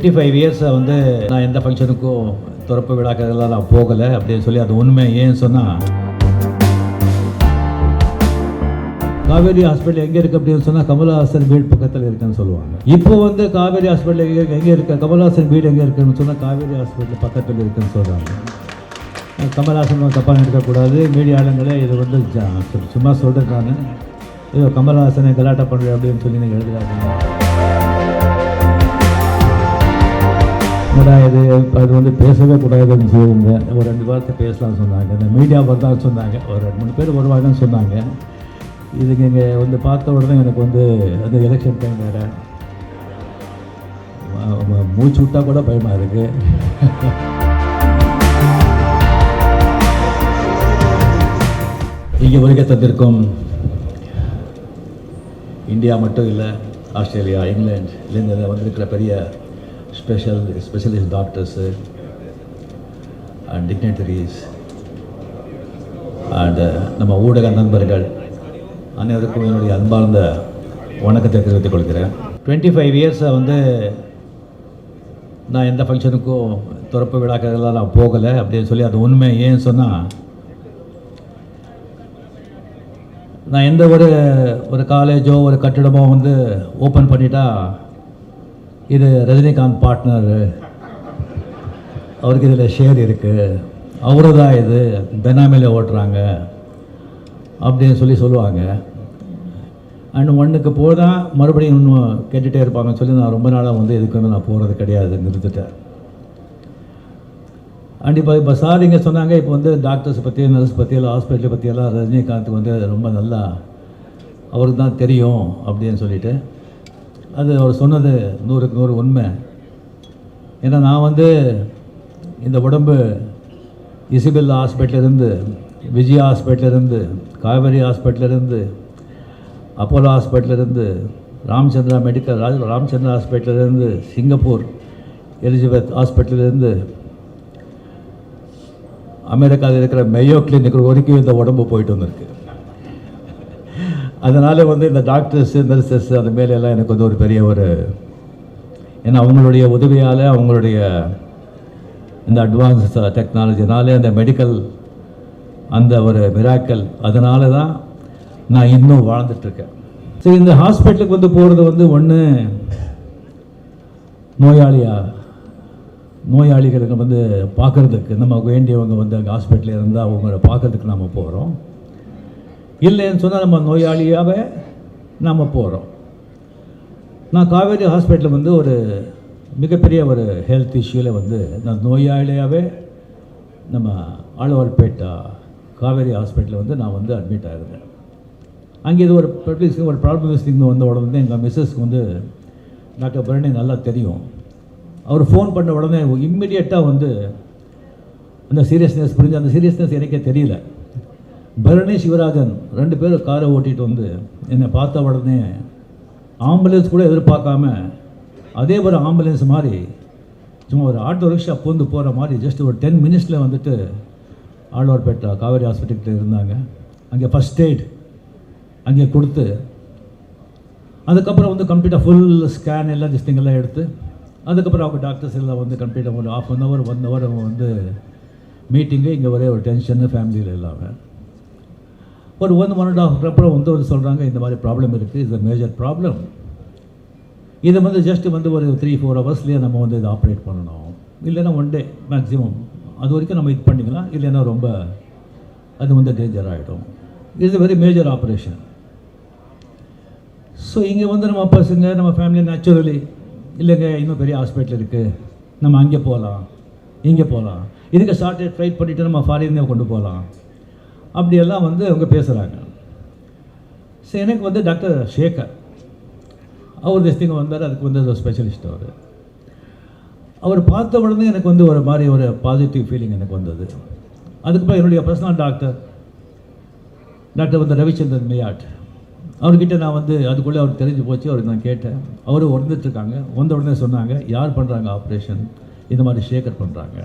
Twenty five இயர்ஸை வந்து நான் எந்த ஃபங்க்ஷனுக்கும் துறப்பு விழாக்கெல்லாம் நான் போகலை அப்படின்னு சொல்லி அது உண்மை. ஏன்னு சொன்னால் காவேரி ஹாஸ்பிட்டல் எங்கே இருக்குது அப்படின்னு சொன்னால் கமலஹாசன் வீடு பக்கத்தில் இருக்குன்னு சொல்லுவாங்க. இப்போ வந்து காவேரி ஹாஸ்பிட்டல் எங்கே எங்கே இருக்கு? கமலஹாசன் வீடு எங்கே இருக்குன்னு சொன்னால் காவேரி ஹாஸ்பிட்டல் பக்கத்தில் இருக்குன்னு சொல்கிறாங்க கமல்ஹாசன் தப்பாக எடுக்கக்கூடாது மீடியாளங்களே இது வந்து சும்மா சொல்கிறேன் நான் ஐயோ கமல்ஹாசனை கலாட்டம் பண்ணுறேன் அப்படின்னு சொல்லி நீங்கள் எழுதுறாங்க. என்னடா இது? அது வந்து பேசவே கூடாதுன்னு சொல்லியிருந்தேன். ஒரு ரெண்டு வார்த்தை பேசலாம்னு சொன்னாங்க. இந்த மீடியா வரதான் சொன்னாங்க. ஒரு ரெண்டு மூணு பேர் வருவாங்கன்னு சொன்னாங்க. இதுக்கு இங்கே வந்து பார்த்த உடனே எனக்கு வந்து அந்த எலெக்ஷன் டைம் வேறு. மூச்சு விட்டால் கூட பயமாக இருக்குது இங்கே வருகை தந்திருக்கும் இந்தியா மட்டும் இல்லை ஆஸ்திரேலியா இங்கிலாந்துலேருந்து வந்திருக்கிற பெரிய special specialist doctors and dignitaries and நம்ம ஊடக நண்பர்கள் அனைவருக்கும் என்னுடைய அன்பார்ந்த வணக்கத்தை தெரிவித்துக் கொள்கிறேன். டுவெண்ட்டி ஃபைவ் இயர்ஸை வந்து நான் எந்த ஃபங்க்ஷனுக்கும் திறப்பு விழாக்கெல்லாம் நான் போகலை அப்படின்னு சொல்லி அது உண்மை. ஏன்னு சொன்னால் நான் எந்த ஒரு ஒரு காலேஜோ ஒரு கட்டிடமோ வந்து ஓப்பன் பண்ணிட்டா இது ரஜினிகாந்த் பார்ட்னர் அவருக்கு இதில் ஷேர் இருக்குது அவரு தான் இது பெனாமியில் ஓட்டுறாங்க. அப்படின்னு சொல்லி சொல்லுவாங்க. அண்ட் ஒன்றுக்கு போனால் மறுபடியும் இன்னும் கேட்டுகிட்டே இருப்பாங்கன்னு சொல்லி நான் ரொம்ப நாளாக வந்து இதுக்கு வந்து நான் போகிறது கிடையாது நிறுத்திட்டேன். அண்ட் இப்போ இப்போ சார் இங்கே சொன்னாங்க இப்போ வந்து டாக்டர்ஸ் பற்றி நர்ஸ் பற்றியெல்லாம் ஹாஸ்பிட்டலை ஹாஸ்பிட்டல் பற்றியெல்லாம் ரஜினிகாந்த் வந்து ரொம்ப நல்லா அவருக்கு தான் தெரியும் அப்படின்னு சொல்லிட்டு அது அவர் சொன்னது நூறுக்கு நூறு உண்மை. ஏன்னா நான் வந்து இந்த உடம்பு இசிபில் ஹாஸ்பிட்டலேருந்து விஜயா ஹாஸ்பிட்டலேருந்து காவேரி ஹாஸ்பிட்டலேருந்து அப்போலோ ஹாஸ்பிட்டலேருந்து ராமச்சந்திரா மெடிக்கல் ராஜ் ராமச்சந்திரா ஹாஸ்பிட்டலேருந்து சிங்கப்பூர் எலிசபெத் ஹாஸ்பிட்டலேருந்து அமெரிக்காவில் இருக்கிற மெயோ கிளினிக் வரைக்கும் இந்த உடம்பு போயிட்டு வந்திருக்கு. அதனால் வந்து இந்த டாக்டர்ஸ் நர்சஸ் அந்த மேலெல்லாம் எனக்கு வந்து ஒரு பெரிய ஒரு ஏன்னா அவங்களுடைய உதவியால் அவங்களுடைய இந்த அட்வான்ஸ் டெக்னாலஜினாலே அந்த மெடிக்கல் அந்த ஒரு மிராக்கல் அதனால தான் நான் இன்னும் வாழ்ந்துட்டுருக்கேன். சரி இந்த ஹாஸ்பிட்டலுக்கு வந்து போகிறது வந்து ஒன்று நோயாளியாக நோயாளிகளுக்கு வந்து பார்க்குறதுக்கு நமக்கு வேண்டியவங்க வந்து அங்கே ஹாஸ்பிட்டலில் இருந்தால் அவங்கள பார்க்கறதுக்கு நம்ம போகிறோம் இல்லைன்னு சொன்னால் நம்ம நோயாளியாகவே நாம் போகிறோம் நான் காவேரி ஹாஸ்பிட்டலில் வந்து ஒரு மிகப்பெரிய ஒரு ஹெல்த் இஷ்யூவில் வந்து நான் நோயாளியாகவே நம்ம ஆழ்வார்பேட்டா காவேரி ஹாஸ்பிட்டலில் வந்து நான் வந்து அட்மிட் ஆகிருந்தேன் அங்கே இது ஒரு பப்ளிக் ஒரு ப்ராப்ளம் திங் வந்த உடனே எங்கள் மிஸ்ஸஸ்க்கு வந்து டாக்டர் பரணி நல்லா தெரியும். அவர் ஃபோன் பண்ண உடனே இம்மிடியட்டாக வந்து அந்த சீரியஸ்னஸ் புரிஞ்சு அந்த சீரியஸ்னஸ் எனக்கே தெரியல. பரணி சிவராஜன் ரெண்டு பேரும் காரை ஓட்டிகிட்டு வந்து என்னை பார்த்த உடனே ஆம்புலன்ஸ் கூட எதிர்பார்க்காம அதே ஒரு ஆம்புலன்ஸ் மாதிரி சும்மா ஒரு ஆட்டோ ரிக்ஷா பூந்து போகிற மாதிரி ஜஸ்ட் ஒரு டென் மினிட்ஸில் வந்துட்டு ஆழ்வார்பேட்டா காவேரி ஹாஸ்பிட்டல்கிட்ட இருந்தாங்க. அங்கே ஃபஸ்ட் எய்ட் அங்கே கொடுத்து அதுக்கப்புறம் வந்து கம்ப்ளீட்டாக ஃபுல் ஸ்கேன் எல்லாம் திஸ்திங்கெல்லாம் எடுத்து அதுக்கப்புறம் அவங்க டாக்டர்ஸ் எல்லாம் வந்து கம்ப்ளீட்டாக ஒரு half an hour one hour அவங்க வந்து மீட்டிங்கு இங்கே ஒரே ஒரு டென்ஷனு ஃபேமிலியில் இல்லாமல் ஒரு ஒன் ஒன் அண்ட் ஆஃப் அப்புறம் வந்து ஒரு சொல்கிறாங்க இந்த மாதிரி ப்ராப்ளம் இருக்குது இது மேஜர் ப்ராப்ளம் இதை வந்து ஜஸ்ட் வந்து ஒரு த்ரீ ஃபோர் ஹவர்ஸ்லேயே நம்ம வந்து இதை ஆப்ரேட் பண்ணணும். இல்லைன்னா ஒன் டே மேக்ஸிமம் அது வரைக்கும் நம்ம இது பண்ணிக்கலாம் இல்லைன்னா ரொம்ப அது வந்து டேஞ்சர் ஆகிடும் it's very major operation so இங்கே வந்து நம்ம பசங்க நம்ம ஃபேமிலி நேச்சுரலி இல்லைங்க இன்னும் பெரிய ஹாஸ்பிட்டல் இருக்குது நம்ம அங்கே போகலாம் இங்கே போகலாம் இதுக்கு ஷார்ட்டேஜ் ஃப்ளைட் பண்ணிவிட்டு நம்ம ஃபாரினே கொண்டு போகலாம் அப்படியெல்லாம் வந்து அவங்க பேசுகிறாங்க ஸோ எனக்கு வந்து டாக்டர் ஷேகர் அவர் திஸ்திங்க வந்தார் அதுக்கு வந்து ஒரு ஸ்பெஷலிஸ்ட் அவர். அவர் பார்த்த உடனே எனக்கு வந்து ஒரு மாதிரி ஒரு பாசிட்டிவ் ஃபீலிங் எனக்கு வந்தது. அதுக்கப்புறம் என்னுடைய பர்சனல் டாக்டர் டாக்டர் வந்து ரவிச்சந்திரன் மேயாட். அவர்கிட்ட நான் வந்து அதுக்குள்ளே அவர் தெரிஞ்சு போச்சு அவருக்கு நான் கேட்டேன். அவரும் உறந்துட்டுருக்காங்க வந்த உடனே சொன்னாங்க யார் பண்ணுறாங்க ஆப்ரேஷன் இந்த மாதிரி ஷேகர் பண்ணுறாங்க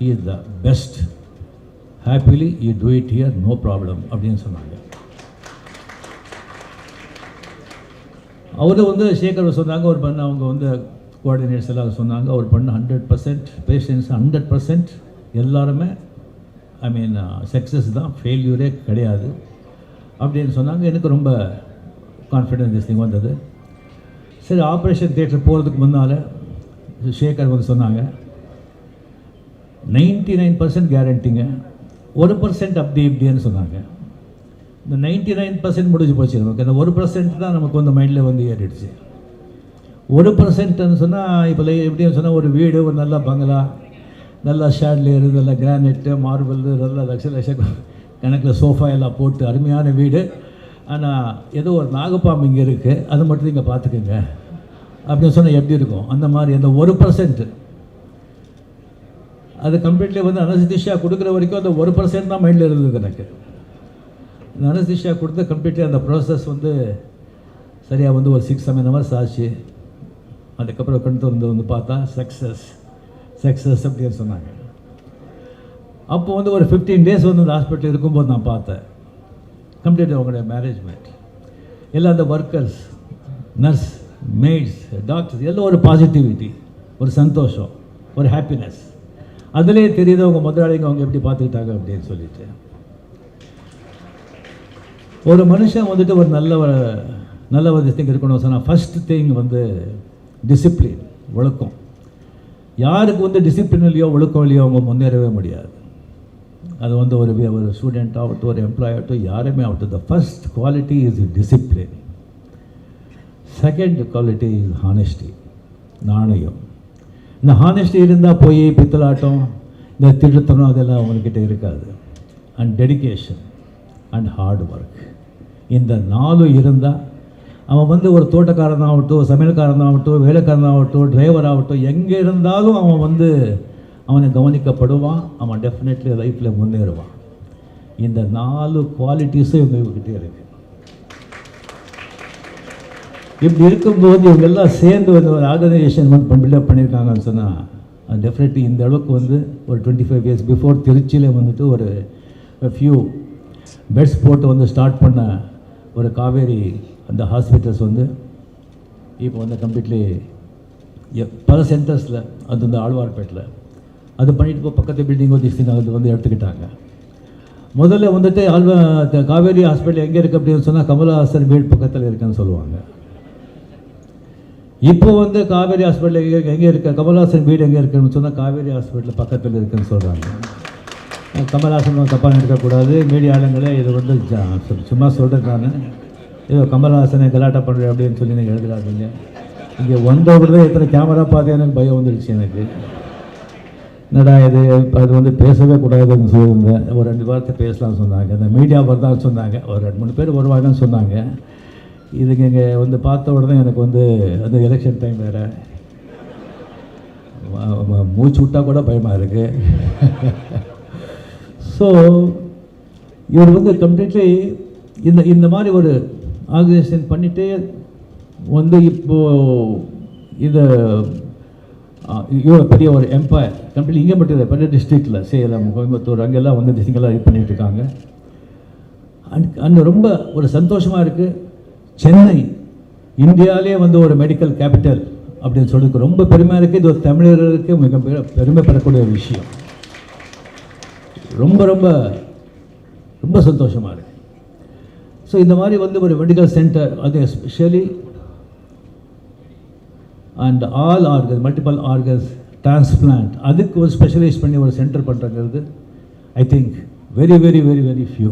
he is the best happily you do it here no problem அப்படின்னு சொன்னாங்க. அவர் வந்து சேகர் சொன்னாங்க ஒரு பண்ண அவங்க வந்து கோஆர்டினேட்ஸ் எல்லாம் சொன்னாங்க அவர் பண்ண hundred percent patients hundred percent எல்லாருமே ஐ மீன் சக்ஸஸ் தான் ஃபெயில்யூரே கிடையாது அப்படின்னு சொன்னாங்க. எனக்கு ரொம்ப கான்ஃபிடென்ஸ் திங் வந்தது. சரி ஆப்ரேஷன் தியேட்டர் போகிறதுக்கு முன்னால் சேகர் வந்து சொன்னாங்க நைன்டி நைன் பர்சன்ட் கேரண்டிங்க ஒரு பர்சன்ட் அப்படி இப்படின்னு சொன்னாங்க. இந்த நைன்டி நைன் பர்சன்ட் முடிஞ்சு போச்சு நமக்கு. அந்த ஒரு பர்சன்ட் தான் நமக்கு வந்து மைண்டில் வந்து ஏறிடுச்சு. ஒரு பர்சன்ட்னு சொன்னால் இப்போ எப்படின்னு சொன்னால் ஒரு வீடு ஒரு நல்ல பங்களா நல்லா ஷேட்லேயர் நல்ல கிரானைட்டு மார்பிள் நல்ல லட்ச லட்ச கணக்கில் சோஃபா எல்லாம் போட்டு அருமையான வீடு. ஆனால் ஏதோ ஒரு நாகப்பாம்பு இங்கே இருக்குது அதை மட்டும் நீங்கள் பார்த்துக்குங்க. அப்படின்னு சொன்னால் எப்படி இருக்கும்? அந்த மாதிரி அந்த ஒரு பர்சன்ட்டு அது கம்ப்ளீட்லி வந்து அனஸ்திஷியா கொடுக்குற வரைக்கும் அந்த ஒரு பர்சன்ட் தான் மைண்டில் இருந்தது எனக்கு. அந்த அனஸ்திஷியா கொடுத்து கம்ப்ளீட்லி அந்த ப்ராசஸ் வந்து சரியாக வந்து ஒரு சிக்ஸ் செவன் ஹவர்ஸ் ஆச்சு. அதுக்கப்புறம் கொண்டு வந்து வந்து பார்த்தா சக்ஸஸ் சக்ஸஸ் அப்படின்னு சொன்னாங்க. அப்போ வந்து ஒரு ஃபிஃப்டீன் டேஸ் வந்து அந்த ஹாஸ்பிட்டல் இருக்கும்போது நான் பார்த்தேன். கம்ப்ளீட் அவங்களுடைய மேனேஜ்மெண்ட் எல்லாம் அந்த ஒர்க்கர்ஸ் நர்ஸ் மெய்ட்ஸ் டாக்டர்ஸ் எல்லாம் ஒரு பாசிட்டிவிட்டி ஒரு சந்தோஷம் ஒரு ஹாப்பினஸ் அதுலேயே தெரியுது அவங்க முதலாளிங்க அவங்க எப்படி பார்த்துக்கிட்டாங்க அப்படின்னு சொல்லிட்டு. ஒரு மனுஷன் வந்துட்டு ஒரு நல்ல நல்ல ஒரு திங் இருக்கணும் சொன்னால் ஃபஸ்ட் திங் வந்து டிசிப்ளின் ஒழுக்கம். யாருக்கு வந்து டிசிப்ளின் இல்லையோ ஒழுக்கம் இல்லையோ அவங்க முன்னேறவே முடியாது. அது வந்து ஒரு ஒரு ஸ்டூடெண்ட் ஆகட்டும் ஒரு எம்ப்ளாய் ஆகட்டும் யாருமே ஆகட்டும். The first quality is discipline second quality is honesty நாணயம். இந்த ஹானஸ்டி இருந்தால் போய் பித்தலாட்டம் இந்த திருத்தனம் அதெல்லாம் அவங்கக்கிட்ட இருக்காது. And dedication and hard work இந்த நாலும் இருந்தால் அவன் வந்து ஒரு தோட்டக்காரனாகட்டும் ஆகட்டும் வேலைக்காரனாகட்டும் ஆகட்டும் ஆகட்டும் டிரைவர் ஆகட்டும் எங்கே இருந்தாலும் அவன் வந்து அவனை கவனிக்கப்படுவான் அவன் டெஃபினெட்லி லைஃப்பில் முன்னேறுவான். இந்த நாலு குவாலிட்டிஸும் இவங்ககிட்ட இருக்குது இப்படி இருக்கும்போது இவங்க எல்லாம் சேர்ந்து வந்து ஒரு ஆர்கனைசேஷன் வந்து பில்டப் பண்ணியிருக்காங்கன்னு சொன்னால் டெஃபினெட்லி இந்த அளவுக்கு வந்து ஒரு டுவெண்ட்டி ஃபைவ் இயர்ஸ் பிஃபோர் திருச்சியில் வந்துட்டு ஒரு ஃபியூ பெட்ஸ் போட்டு வந்து ஸ்டார்ட் பண்ண ஒரு காவேரி அந்த ஹாஸ்பிட்டல்ஸ் வந்து இப்போ வந்து கம்ப்ளீட்லி பல சென்டர்ஸில் அது வந்து ஆழ்வார்பேட்டில் அது பண்ணிட்டு இப்போ பக்கத்து பில்டிங் வந்து அது வந்து எடுத்துக்கிட்டாங்க. முதல்ல வந்துட்டு ஆழ்வா காவேரி ஹாஸ்பிட்டல் எங்கே இருக்குது அப்படின்னு சொன்னால் கமலஹாசன் வீடு பக்கத்தில் இருக்குன்னு சொல்லுவாங்க. இப்போ வந்து காவேரி ஹாஸ்பிட்டல் எங்கே இருக்க? கமல்ஹாசன் வீடு எங்கே இருக்குன்னு சொன்னால் காவேரி ஹாஸ்பிட்டல் பக்கத்தில் இருக்குன்னு சொல்கிறாங்க கமல்ஹாசன் தப்பாக நினைக்கக்கூடாது. மீடியா ஆளுங்களே இது வந்து ஜா- சும்மா சொல்கிறேன் நான். ஏதோ கமலஹாசனை கலாட்டம் பண்ணுறேன் அப்படின்னு சொல்லி நீங்கள் எழுதுறாதீங்க. இங்கே வந்தவர்களே எத்தனை கேமரா பார்த்து எனக்கு பயம் வந்துடுச்சு எனக்கு. என்னடா இது? அது வந்து பேசவே கூடாதுன்னு சொல்லியிருந்தேன். ஒரு ரெண்டு வாரத்தை பேசலாம்னு சொன்னாங்க. இந்த மீடியா வரதான்னு சொன்னாங்க. ஒரு ரெண்டு மூணு பேர் வருவாங்கன்னு சொன்னாங்க. இதுங்க இங்கே வந்து பார்த்த உடனே எனக்கு வந்து அந்த எலெக்ஷன் டைம் வேறு. மூச்சு விட்டால் கூட பயமாக இருக்குது ஸோ இவர் வந்து கம்ப்ளீட்லி இந்த இந்த மாதிரி ஒரு ஆர்கனைசேஷன் பண்ணிட்டு வந்து இப்போது இந்த இவ்வளோ பெரிய ஒரு எம்பையர் கம்ப்ளீட் இங்கே மட்டும் இல்லை பெரிய டிஸ்ட்ரிக்டில் சேலம் கோயம்புத்தூர் அங்கெல்லாம் வந்து டிஸ்ட்ரிக்டெல்லாம் இது பண்ணிகிட்ருக்காங்க இருக்காங்க. அண்ட் அங்கே ரொம்ப ஒரு சந்தோஷமாக இருக்குது சென்னை இந்தியாவிலே வந்து ஒரு மெடிக்கல் கேபிட்டல் அப்படின்னு சொல்லிருக்கு ரொம்ப பெருமையாக இருக்குது இது ஒரு தமிழர்களுக்கு மிக பெருமை பெருமைப்படக்கூடிய ஒரு விஷயம். ரொம்ப ரொம்ப ரொம்ப சந்தோஷமாக இருக்கு. ஸோ இந்த மாதிரி வந்து ஒரு மெடிக்கல் சென்டர் அது especially and all organs multiple organs transplant அதுக்கு ஒரு ஸ்பெஷலைஸ் பண்ணி ஒரு centre பண்ணுறங்கிறது I think very very very very few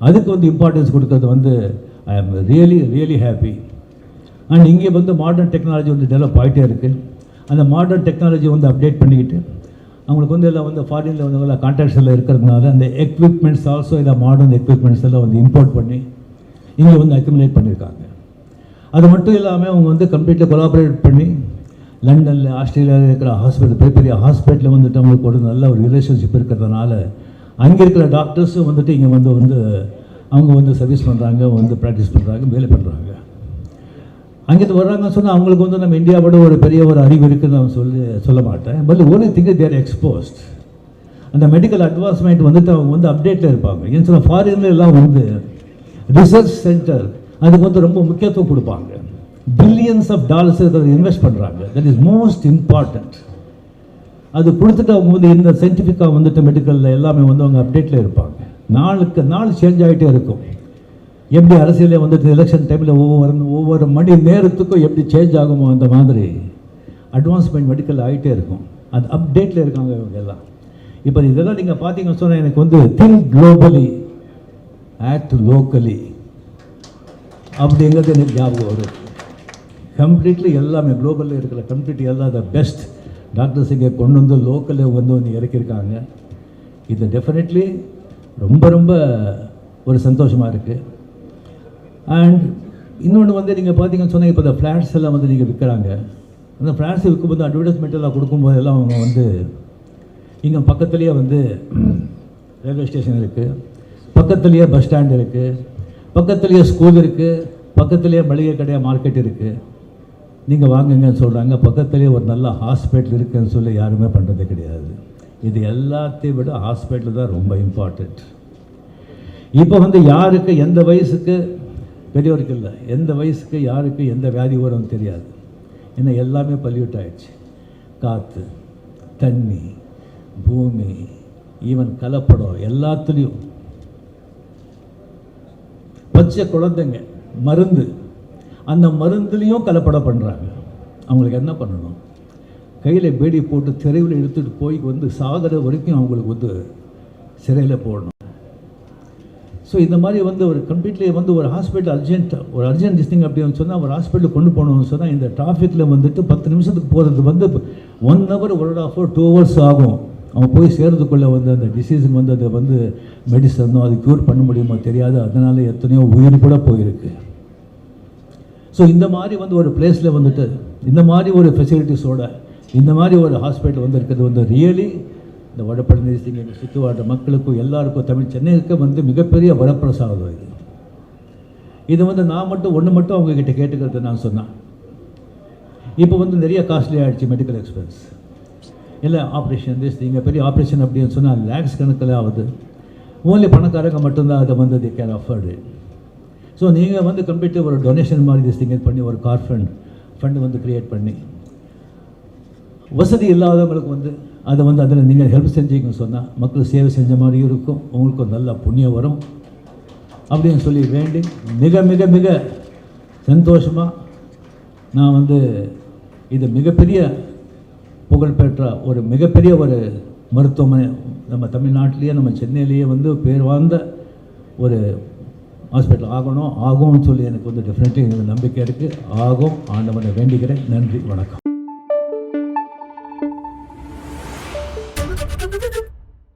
அதுக்கு வந்து இம்பார்ட்டன்ஸ் கொடுக்கறது வந்து ஐ am really really happy and இங்கே வந்து மாடர்ன் டெக்னாலஜி வந்து டெவலப் ஆகிட்டே இருக்குது அந்த மாடர்ன் டெக்னாலஜி வந்து அப்டேட் பண்ணிக்கிட்டு அவங்களுக்கு வந்து எல்லாம் வந்து ஃபாரினில் வந்து எல்லாம் கான்டாக்ட்ஸ் எல்லாம் இருக்கிறதுனால அந்த எக்யூப்மெண்ட்ஸ் ஆல்சோ இதை மாடர்ன் எக்யூப்மெண்ட்ஸ் எல்லாம் வந்து இம்போர்ட் பண்ணி இங்கே வந்து அக்யூமுலேட் பண்ணியிருக்காங்க. அது மட்டும் இல்லாமல் அவங்க வந்து கம்ப்ளீட்டாக கொலாபரேட் பண்ணி லண்டனில் ஆஸ்திரேலியாவில் இருக்கிற ஹாஸ்பிட்டல் பெரிய பெரிய ஹாஸ்பிட்டலில் வந்துட்டு அவங்களுக்கு ஒரு நல்ல ஒரு ரிலேஷன்ஷிப் இருக்கிறதுனால அங்கே இருக்கிற டாக்டர்ஸும் வந்துட்டு இங்கே வந்து வந்து அவங்க வந்து சர்வீஸ் பண்ணுறாங்க வந்து ப்ராக்டிஸ் பண்ணுறாங்க வேலை பண்ணுறாங்க அங்கேருந்து வர்றாங்கன்னு சொன்னால் அவங்களுக்கு வந்து நம்ம இந்தியாவோட ஒரு பெரிய ஒரு அறிவு இருக்குதுன்னு நான் சொல்லி சொல்ல மாட்டேன். But one think there exposed அந்த மெடிக்கல் அட்வான்ஸ்மெண்ட் வந்துட்டு அவங்க வந்து அப்டேட்டில் இருப்பாங்க. ஏன்னு சொன்னால் ஃபாரின்ல எல்லாம் வந்து ரிசர்ச் சென்டர் அதுக்கு வந்து ரொம்ப முக்கியத்துவம் கொடுப்பாங்க. பில்லியன்ஸ் ஆஃப் டாலர்ஸ் இன்வெஸ்ட் பண்ணுறாங்க தட் இஸ் மோஸ்ட் இம்பார்ட்டண்ட் அது கொடுத்துட்டு அவங்க வந்து இந்த சயின்டிஃபிக்காக வந்துட்டு மெடிக்கலில் எல்லாமே வந்து அவங்க அப்டேட்டில் இருப்பாங்க. நாளுக்கு நாள் சேஞ்ச் ஆகிட்டே இருக்கும். எப்படி அரசியலில் வந்துட்டு எலெக்ஷன் டைமில் ஒவ்வொரு ஒவ்வொரு மணி நேரத்துக்கும் எப்படி சேஞ்ச் ஆகுமோ அந்த மாதிரி அட்வான்ஸ்மெண்ட் மெடிக்கல் ஆகிட்டே இருக்கும். அது அப்டேட்டில் இருக்காங்க இவங்க எல்லாம். இப்போ இதெல்லாம் நீங்கள் பார்த்தீங்கன்னு சொன்னால் எனக்கு வந்து திங்க் குளோபலி ஆக்ட் லோக்கலி அப்படிங்கிறது எனக்கு ஞாபகம் வரும். கம்ப்ளீட்லி எல்லாமே குளோபலில் இருக்கிற கம்ப்ளீட் எல்லா த பெஸ்ட் டாக்டர்ஸ் இங்கே கொண்டு வந்து லோக்கலில் வந்து வந்து இறக்கியிருக்காங்க. இது டெஃபினெட்லி ரொம்ப ரொம்ப ஒரு சந்தோஷமாக இருக்குது அண்ட் இன்னொன்று வந்து நீங்கள் பார்த்தீங்கன்னு சொன்னால் இப்போ இந்த ஃப்ளாட்ஸ் எல்லாம் வந்து நீங்கள் விற்கிறாங்க அந்த ஃப்ளாட்ஸ் விற்கும்போது அட்வர்டைஸ்மெண்ட் எல்லாம் கொடுக்கும்போது எல்லாம் அவங்க வந்து இங்கே பக்கத்துலேயே வந்து ரயில்வே ஸ்டேஷன் இருக்குது பக்கத்துலேயே பஸ் ஸ்டாண்ட் இருக்குது பக்கத்துலேயே ஸ்கூல் இருக்குது பக்கத்துலேயே மளிகை கடையாக மார்க்கெட் இருக்குது நீங்கள் வாங்குங்கன்னு சொல்கிறாங்க பக்கத்துலேயே ஒரு நல்ல ஹாஸ்பிட்டல் இருக்குதுன்னு சொல்லி யாருமே பண்ணுறது கிடையாது. இது எல்லாத்தையும் விட ஹாஸ்பிட்டல் தான் ரொம்ப இம்பார்ட்டண்ட் இப்போ வந்து யாருக்கு எந்த வயசுக்கு? பெரியவருக்கு இல்லை. எந்த வயசுக்கு யாருக்கு எந்த வியாதி வரும் தெரியாது. ஏன்னா எல்லாமே பல்யூட் ஆயிடுச்சு. காற்று தண்ணி பூமி ஈவன் கலப்படம் எல்லாத்துலேயும். பச்சை குழந்தைங்க மருந்து. அந்த மருந்துலேயும் கலப்படம் பண்ணுறாங்க அவங்களுக்கு என்ன பண்ணணும்? கையில் பேடி போட்டு தெருவில் எடுத்துகிட்டு போய் வந்து சாகிற வரைக்கும் அவங்களுக்கு வந்து சிறையில் போடணும். ஸோ இந்த மாதிரி வந்து ஒரு கம்ப்ளீட்லி வந்து ஒரு ஹாஸ்பிட்டல் அர்ஜென்ட் ஒரு அர்ஜென்ட் டிஸ்டிங் அப்படின்னு சொன்னால் ஒரு ஹாஸ்பிட்டல் கொண்டு போகணும்னு சொன்னால் இந்த டிராஃபிக்கில் வந்துட்டு பத்து நிமிஷத்துக்கு போகிறது வந்து one hour one and half hour two hours ஆகும். அவன் போய் சேர்றதுக்குள்ளே வந்து அந்த டிசீஸுக்கு வந்து அதை வந்து மெடிசனோ அது க்யூர் பண்ண முடியுமோ தெரியாது. அதனால் எத்தனையோ உயிர் கூட போயிருக்கு. ஸோ இந்த மாதிரி வந்து ஒரு பிளேஸில் வந்துட்டு இந்த மாதிரி ஒரு ஃபெசிலிட்டிஸோட இந்த மாதிரி ஒரு ஹாஸ்பிட்டல் வந்து இருக்கிறது வந்து ரியலி இந்த வடபழனி சிங் சுற்று வாழ்ற மக்களுக்கும் எல்லாருக்கும் தமிழ் சென்னைக்கு வந்து மிகப்பெரிய வரப்பிரசாதம் இது. இது வந்து நான் மட்டும் ஒன்று மட்டும் அவங்கக்கிட்ட கேட்டுக்கிறது நான் சொன்னேன். இப்போ வந்து நிறைய காஸ்ட்லி ஆகிடுச்சு மெடிக்கல் எக்ஸ்பென்ஸ் இல்லை ஆப்ரேஷன் திஸ் நீங்கள் பெரிய ஆப்ரேஷன் அப்படின்னு சொன்னால் லேக்ஸ் கணக்கில் ஆகுது. ஓன்லி பணக்காரங்க மட்டும்தான் அதை வந்து தி கேன் அஃபர்டு ஸோ நீங்கள் வந்து கம்ப்ளீட்டாக ஒரு டொனேஷன் மாதிரி திஸ் திங்க பண்ணி ஒரு கார் ஃபண்ட் ஃபண்டு வந்து க்ரியேட் பண்ணி வசதி இல்லாதவங்களுக்கு வந்து அதை வந்து அதில் நீங்கள் ஹெல்ப் செஞ்சீங்கன்னு சொன்னால் மக்கள் சேவை செஞ்ச மாதிரியும் இருக்கும். உங்களுக்கும் நல்ல புண்ணியம் வரும். அப்படின்னு சொல்லி வேண்டி மிக மிக மிக சந்தோஷமாக நான் வந்து இது மிகப்பெரிய புகழ்பெற்ற ஒரு மிகப்பெரிய ஒரு மருத்துவமனை நம்ம தமிழ்நாட்டிலேயே நம்ம சென்னையிலேயே வந்து பேர் வாழ்ந்த ஒரு ஹாஸ்பிட்டல் ஆகணும். ஆகும்னு சொல்லி எனக்கு வந்து டெஃபினெட்லி எனக்கு நம்பிக்கை இருக்குது ஆகும். ஆண்டவனை வேண்டிக்கிறேன் நன்றி. வணக்கம்.